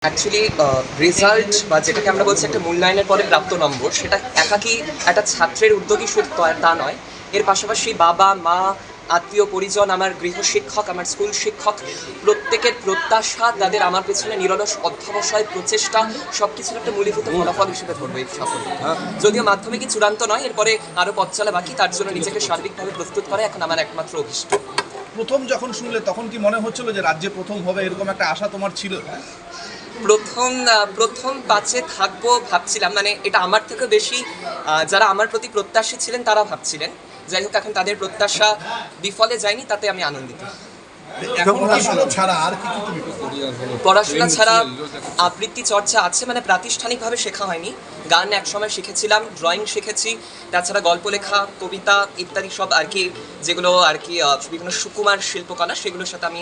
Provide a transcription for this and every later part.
Actually result বা যেটাকে আমরা বলছি একটা মূল্যায়নের পরে প্রাপ্ত নম্বর, সেটা একাকি একটা ছাত্রের উদ্যোগী শুধু তা- নয়। এর পাশাপাশি বাবা, মা, আত্মীয়, পরিজন, আমার গৃহশিক্ষক আমার স্কুল শিক্ষক, প্রত্যেকের প্রত্যাশা, তাদের আমার পেছনে নিরলস অধ্যবসায়, প্রচেষ্টা সব কিছুর একটা মূলীভূত ফলাফল হিসেবে ধরবো এই সকল। যদিও মাধ্যমিকই চূড়ান্ত নয়, এরপরে আরও পথ চলা বাকি, তার জন্য নিজেকে সার্বিকভাবে প্রস্তুত করা এখন আমার একমাত্র অভিষ্ট। প্রথম যখন শুনলে, তখন কি মনে হচ্ছিল যে রাজ্যে প্রথম হবে, এরকম একটা আশা তোমার ছিল? প্রথম প্রথম পাঁচে থাকব ভাবছিলাম। মানে এটা আমার থেকে বেশি যারা আমার প্রতি প্রত্যাশী ছিলেন তারা ভাবছিলেন। যাই হোক, এখন তাদের প্রত্যাশা বিফলে যায়নি, তাতে আমি আনন্দিত। পড়াশোনা ছাড়া আর কি কি তুমি করো? পড়াশোনা ছাড়া আবৃত্তি চর্চা আছে মানে প্রাতিষ্ঠানিকভাবে শেখা হয়নি। গান একসময় শিখেছিলাম ড্রয়িং শিখেছি তাছাড়া গল্প লেখা কবিতা ইত্যাদি সব আর কি যেগুলো আর কি বিভিন্ন সুকুমার শিল্পকলা সেগুলোর সাথে আমি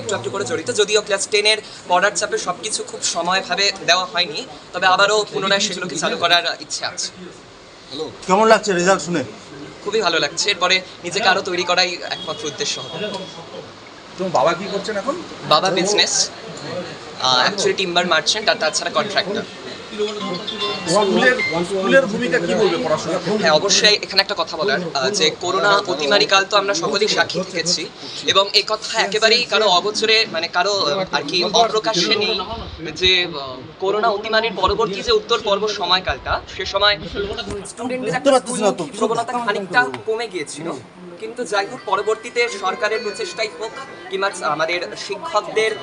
একটু একটু করে জড়িত। যদিও ক্লাস টেনের পড়ার চাপে সব কিছু খুব সময়ভাবে দেওয়া হয়নি তবে আবারও পুনরায় সেগুলোকে চালু করার ইচ্ছে আছে। কেমন লাগছে রেজাল্ট শুনে? খুবই ভালো লাগছে এরপরে নিজেকে আরও তৈরি করাই একমাত্র উদ্দেশ্য হবে। তোমার বাবা কি করছেন এখন? বাবা বিজনেস অ্যাকচুয়ালি টিম্বার মার্চেন্ট আর তাছাড়া কন্ট্রাক্টর হ্যাঁ অবশ্যই এখানে একটা কথা বলার যে করোনা অতিমারি কাল তো আমরা সকলেই সাক্ষী থেকেছি এবং এই কথা একেবারেই কারও অগোচরে মানে কারও আর কি অপ্রকাশ্যে নেই যে করোনা অতিমারির পরবর্তী যে উত্তর পর্ব সময়কালটা সে সময় স্টুডেন্টদের একটা। প্রবণতা খানিকটা কমে গিয়েছিল। কিন্তু যাই হোক, পরবর্তীতে সরকারের প্রচেষ্টাই হোক কিংবা আমাদের শিক্ষকদের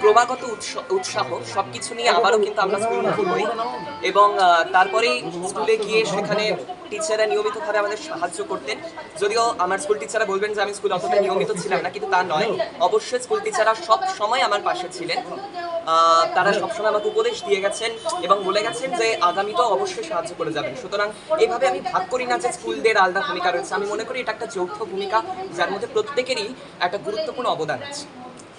ক্রমাগত উৎস- উৎসাহ সব কিছু নিয়ে আবারও কিন্তু আমরা স্কুল হই এবং তারপরেই স্কুলে গিয়ে সেখানে টিচাররা নিয়মিতভাবে আমাদের সাহায্য করতেন। যদিও আমার স্কুল টিচাররা বলবেন যে আমি স্কুল অতটা নিয়মিত ছিলাম না, কিন্তু তা নয়। অবশ্যই স্কুল টিচাররা সব সময় আমার পাশে ছিলেন। তারা সবসময় আমাকে উপদেশ দিয়ে গেছেন এবং বলে গেছেন যে আগামীতেও অবশ্যই সাহায্য করে যাবেন। সুতরাং এইভাবে আমি ভাগ করি না যে স্কুলদের আলাদা ভূমিকা রয়েছে। আমি মনে করি এটা একটা যৌথ ভূমিকা, যার মধ্যে প্রত্যেকেরই একটা গুরুত্বপূর্ণ অবদান আছে।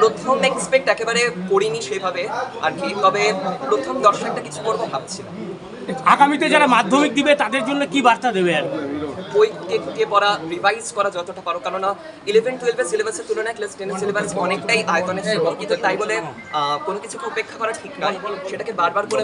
প্রথম এক্সপেক্ট একেবারে করিনি সেভাবে আর কি তবে প্রথম দর্শকটা কিছু করব ভাবছিলাম। আগামীতে যারা মাধ্যমিক দিবে তাদের জন্য কি বার্তা দেবে আর কি? বই খুঁটিয়ে খুঁটিয়ে পড়া রিভাইজ করা যতটা পারো কেননা ইলেভেন টুয়েলভের সিলেবাসের তুলনায় ক্লাস টেনের সিলেবাস অনেকটাই আয়তনে ছিল। কিন্তু তাই বলে কোনো কিছুকে উপেক্ষা করা ঠিক নয়। সেটাকে বারবার করে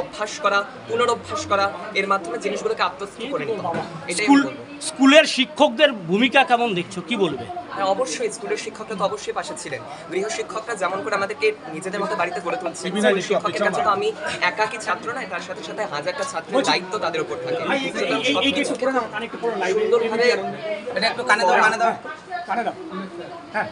অভ্যাস করা পুনরভ্যাস করা এর মাধ্যমে জিনিসগুলোকে আত্মস্থ করে নিতে হবে। এটাই স্কুল স্কুলের শিক্ষকদের ভূমিকা কেমন দেখছ? কি বলবে? হ্যাঁ অবশ্যই স্কুলের শিক্ষকরা তো অবশ্যই পাশে ছিলেন। গৃহ শিক্ষকরা যেমন করে আমাদেরকে নিজেদের মতো বাড়িতে গড়ে তুলছে শিক্ষকের কাছে তো আমি একাকি ছাত্র নয় তার সাথে সাথে হাজারটা ছাত্রের দায়িত্ব তাদের উপর থাকে। সুন্দরভাবে এটা একটু কানে দাও কানে দাও। কানে দাও। হ্যাঁ।